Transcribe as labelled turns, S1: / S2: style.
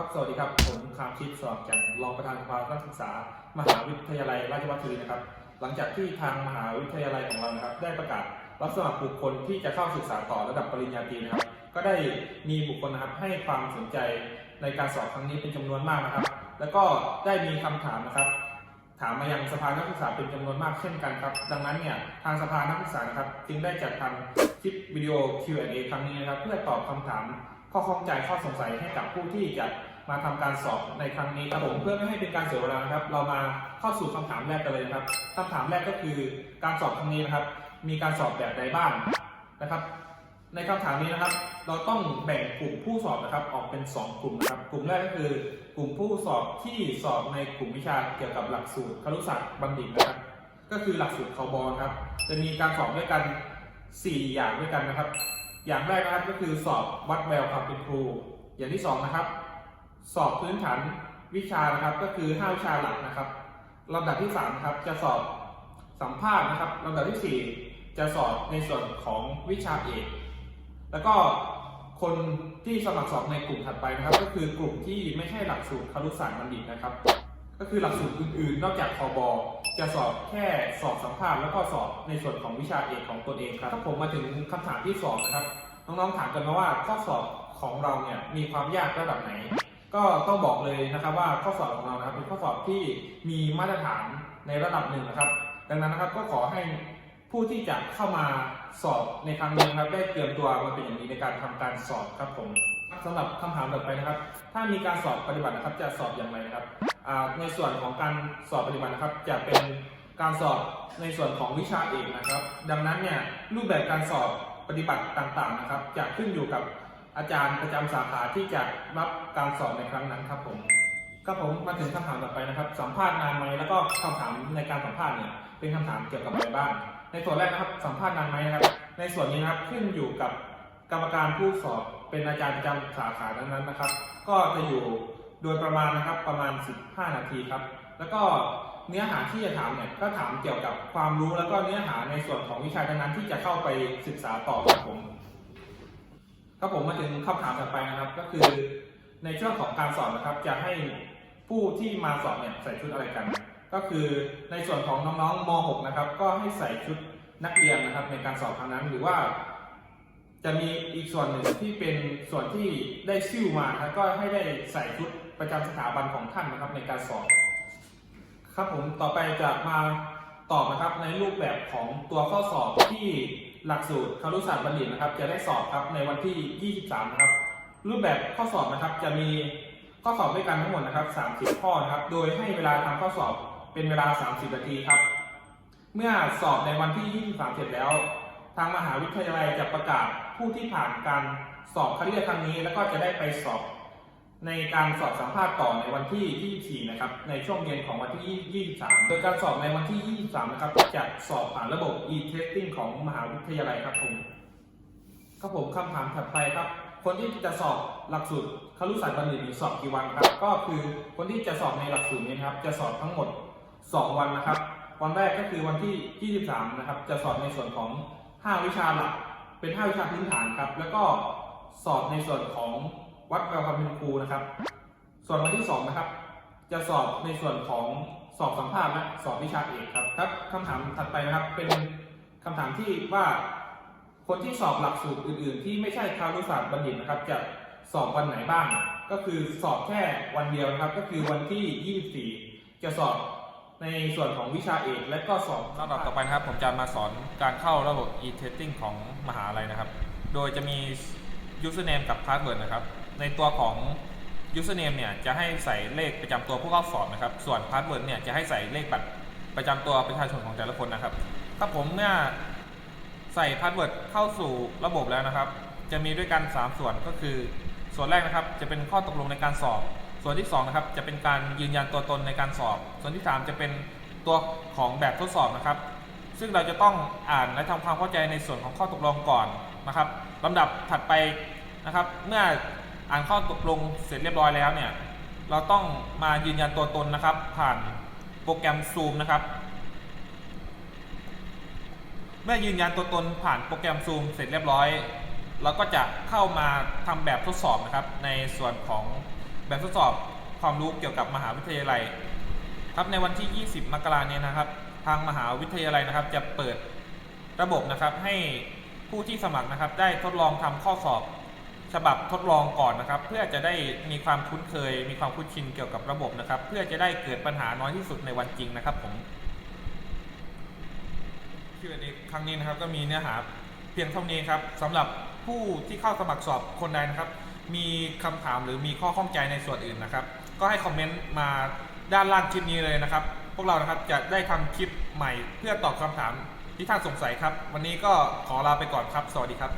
S1: ครับ สวัสดีครับ ผมคามชิดสอบจากรองประธานสภานักศึกษา มหาวิทยาลัยราชภัฏจุฬานะครับ หลังจากที่ทางมหาวิทยาลัยของเรานะครับ ได้ประกาศรับสมัครบุคคลที่จะเข้าศึกษาต่อระดับปริญญาตรีนะครับ ก็ได้มีบุคคลนะครับให้ความสนใจในการสอบครั้งนี้เป็นจำนวนมากนะครับ แล้วก็ได้มีคำถามนะครับ ถามมายังสภานักศึกษาเป็นจำนวนมากเช่นกันครับ ดังนั้นเนี่ยทางสภานักศึกษาครับจึงได้จัดทำคลิปวิดีโอ Q&A ครั้งนี้นะครับ เพื่อตอบคำถามข้อข้องใจข้อสงสัยให้กับผู้ที่จะ มาทำการสอบในครั้งนี้ครับผมเพื่อไม่ให้เป็นการเสียเวลานะครับ เรามาเข้าสู่คำถามแรกกันเลยนะครับคำถามแรกก็คือการสอบครั้งนี้นะครับ มีการสอบแบบใดบ้างนะครับ ในคำถามนี้นะครับ เราต้องแบ่งกลุ่มผู้สอบนะครับ ออกเป็น 2 กลุ่มนะครับ กลุ่มแรกก็คือกลุ่มผู้สอบที่สอบในกลุ่มวิชาเกี่ยวกับหลักสูตรครุศาสตร์บัณฑิตนะครับ ก็คือหลักสูตรคอบอนครับ จะมีการสอบด้วยกัน 4 อย่างด้วยกันนะครับ อย่างแรกนะครับก็คือสอบวัดแววความเป็นครู อย่างที่2นะครับ สอบพื้นฐานวิชานะครับก็คือ 5 วิชาหลักนะครับลำดับที่3ครับจะสอบสัมภาษณ์นะครับลำดับทีสี่ 4 จะสอบในส่วนของวิชาเอกแล้วก็คนที่สมัครสอบในกลุ่มถัดไปนะครับ ก็คือกลุ่มที่ไม่ใช่หลักสูตรครุศาสตร์บัณฑิตนะครับ ก็คือหลักสูตรอื่นๆ นอกจากคอบอจะสอบแค่สอบสัมภาษณ์แล้วก็สอบในส่วนของวิชาเอกของตนเองครับถ้าผมมาถึงคำถามที่สองนะครับน้องๆถามกันมาว่าข้อสอบของเราเนี่ยมีความยากระดับไหน ก็ต้องบอกเลยนะครับว่าข้อสอบของเรานะครับเป็นข้อสอบที่มีมาตรฐานในระดับหนึ่งนะครับ ดังนั้นนะครับก็ขอให้ผู้ที่จะเข้ามาสอบในครั้งนี้นะครับ ได้เตรียมตัวมาเป็นอย่างดีในการทำการสอบครับผมสำหรับคำถามต่อไปนะครับ ถ้ามีการสอบปฏิบัตินะครับ จะสอบอย่างไรนะครับในส่วนของการสอบปฏิบัตินะครับ จะเป็นการสอบในส่วนของวิชาเอกนะครับ ดังนั้นเนี่ยรูปแบบการสอบปฏิบัติต่างๆนะครับ จะขึ้นอยู่กับ อาจารย์ประจำสาขาที่จะรับการสอบในครั้งนั้นครับผมครับผมมาถึงคำถามต่อไปนะครับ สัมภาษณ์นานไหมแล้วก็คำถามในการสัมภาษณ์เนี่ยเป็นคำถามเกี่ยวกับอะไรบ้าง ในส่วนแรกนะครับสัมภาษณ์นานไหมนะครับ ในส่วนนี้นะครับขึ้นอยู่กับกรรมการผู้สอบเป็นอาจารย์ประจำสาขานั้นๆนะครับ ก็จะอยู่โดยประมาณนะครับประมาณ 15 นาทีครับ แล้วก็เนื้อหาที่จะถามเนี่ยก็ถามเกี่ยวกับความรู้แล้วก็เนื้อหาในส่วนของวิชาดังนั้นที่จะเข้าไปศึกษาต่อครับผม ครับผมมาถึงคำถามต่อไปนะครับ ก็คือในช่วงของการสอบนะครับ จะให้ผู้ที่มาสอบเนี่ยใส่ชุดอะไรกัน ก็คือในส่วนของน้องๆม .6 นะครับ ก็ให้ใส่ชุดนักเรียนนะครับ ในการสอบครั้งนั้นหรือว่า จะมีอีกส่วนหนึ่งที่เป็นส่วนที่ได้ซิ่วมาครับก็ให้ได้ใส่ชุดประจำสถาบันของท่านนะครับในการสอบ ครับผมต่อไปจะมา ตอบนะครับในรูปแบบของตัวข้อสอบที่หลักสูตรครุศาสตร์บัณฑิตนะครับ จะได้สอบครับในวันที่ 23 นะครับ รูปแบบข้อสอบนะครับจะมีข้อสอบด้วยกันทั้งหมดนะครับ 30 ข้อนะครับ โดยให้เวลาทำข้อสอบเป็นเวลา 30 นาทีครับ เมื่อสอบในวันที่ 23 เสร็จแล้ว ทางมหาวิทยาลัยจะประกาศผู้ที่ผ่านการสอบคัดเลือกครั้งนี้ แล้วก็จะได้ไปสอบ ในการสอบสัมภาษณ์ต่อในวันที่ 24 นะครับ ในช่วงเย็นของวันที่ 23 โดยการสอบในวันที่ 23 นะครับ จะสอบผ่านระบบ e-testing ของมหาวิทยาลัยครับผมครับผมคำถามถัดไปครับ คนที่จะสอบหลักสูตรครุศาสตร์บัณฑิตสอบกี่วันครับ ก็คือคนที่จะสอบในหลักสูตรนี้นะครับ จะสอบทั้งหมด 2 วันนะครับ วันแรกก็คือวันที่ 23 นะครับ จะสอบในส่วนของ 5 วิชาหลัก เป็น 5 วิชาพื้นฐานครับ แล้วก็สอบในส่วนของ วัดแววความเป็นครูนะครับ ส่วนวันที่2นะครับ จะสอบในส่วนของสอบสัมภาษณ์และสอบวิชาเอกครับครับคำถามถัดไปนะครับ เป็นคำถามที่ว่า คนที่สอบหลักสูตรอื่น ๆ ที่ไม่ใช่คารุศาสตร์บัณฑิตนะครับ จะสอบวันไหนบ้าง ก็คือสอบแค่วันเดียวนะครับ ก็คือวันที่ 24 จะสอบในส่วนของวิชาเอกและก็สอบลำดับต่อไปนะครับ ผมจะมาสอนการเข้าระบบ e-testing ของมหาลัยนะครับ โดยจะมี username กับ password นะครับ ในตัวของ username เนี่ยจะให้ใส่เลขประจำตัวผู้เข้าสอบนะครับ ส่วน password เนี่ยจะให้ใส่เลขบัตรประจำตัวประชาชนของแต่ละคนนะครับ ถ้าผมเมื่อใส่พาสเวิร์ดเข้าสู่ระบบแล้วนะครับ จะมีด้วยกัน 3 ส่วนก็คือ ส่วนแรกนะครับจะเป็นข้อตกลงในการสอบ ส่วนที่2นะครับจะเป็นการยืนยันตัวตนในการสอบ ส่วนที่ 3 จะเป็นตัวของแบบทดสอบนะครับ ซึ่งเราจะต้องอ่านและทำความเข้าใจในส่วนของข้อตกลงก่อนนะครับลำดับถัดไปนะครับ เมื่อ อ่านข้อตกลงเสร็จเรียบร้อยแล้วเนี่ย เราต้องมายืนยันตัวตนนะครับ ผ่านโปรแกรม Zoom นะครับ เมื่อยืนยันตัวตนผ่านโปรแกรม Zoom เสร็จเรียบร้อย เราก็จะเข้ามาทำแบบทดสอบนะครับ ในส่วนของแบบทดสอบความรู้เกี่ยวกับมหาวิทยาลัย ครับในวันที่ 20 มกราคมนี้นะครับ ทางมหาวิทยาลัยนะครับ จะเปิดระบบนะครับให้ผู้ที่สมัครนะครับ ได้ทดลองทำข้อสอบ ฉบับทดลองก่อนนะครับ เพื่อจะได้มีความคุ้นเคย มีความคุ้นชินเกี่ยวกับระบบนะครับ เพื่อจะได้เกิดปัญหาน้อยที่สุดในวันจริงนะครับผม Q&A ครั้งนี้นะครับก็มีเนื้อหาเพียงเท่านี้ครับสำหรับผู้ที่เข้าสมัครสอบคนใดนะครับ มีคำถามหรือมีข้อข้องใจในส่วนอื่นนะครับ ก็ให้คอมเมนต์มาด้านล่างคลิปนี้เลยนะครับ พวกเรานะครับจะได้ทำคลิปใหม่เพื่อตอบคำถามที่ท่านสงสัยครับ วันนี้ก็ขอลาไปก่อนครับ สวัสดีครับ